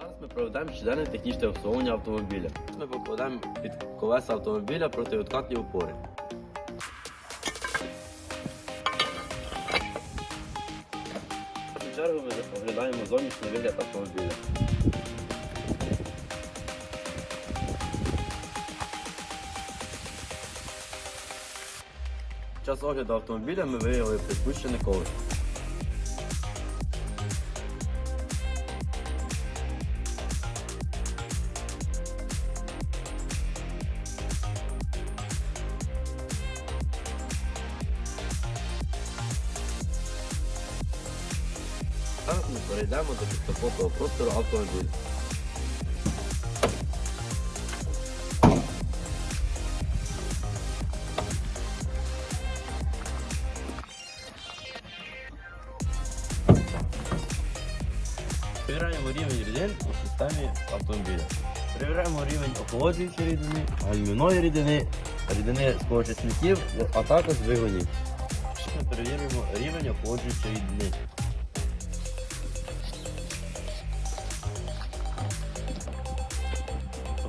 Зараз ми проведемо щоденне технічне обслуговування автомобіля. Ми покладемо під колеса автомобіля противідкатні опори. В першу чергу ми оглядаємо зовнішній вигляд автомобіля. Під час огляду автомобіля ми виявили приспущене колесо. Зараз ми перейдемо до підкапотного простору автомобіля. Перевіряємо рівень рідин у системі автомобіля. Перевіряємо рівень охолоджуючої рідини, гальмівної рідини, рідини споживачів, а також двигунів. Ми рівень охолоджуючої рідини.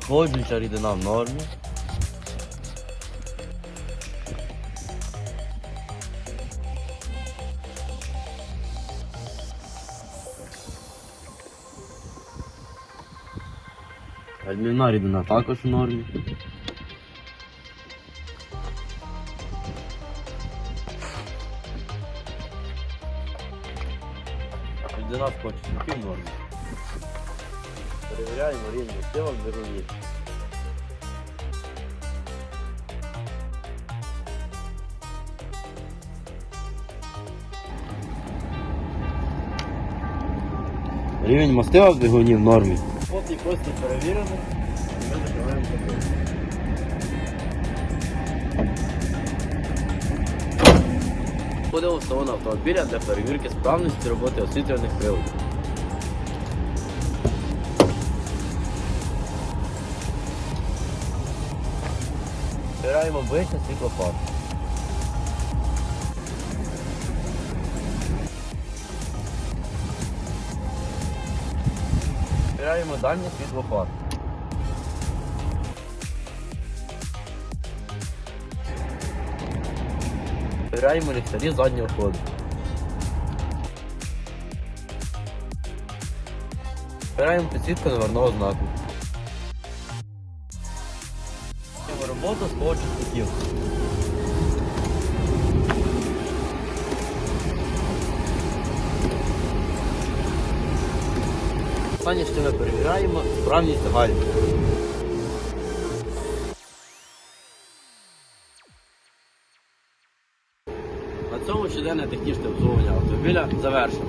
Охолоджуюча рідина в нормі. Гальмівна рідина також в нормі. Рідина спочатку в нормі. Перевіряємо рівень сила в двигуні. Рівень мастила в двигуні в нормі. Плотний просто перевірено. і Ми закриваємо такою. Входимо в салон автомобіля для перевірки справності роботи освітлюваних приладів. Збираємо вище світлофар. Збираємо дальнє світлофар. Збираємо ліхтарі заднього ходу. Збираємо підсвітку номерного знаку. Робимо роботу з почесників. Останнє, що ми перевіряємо, справність гальм. На цьому щоденне технічне обслуговування автомобіля завершено.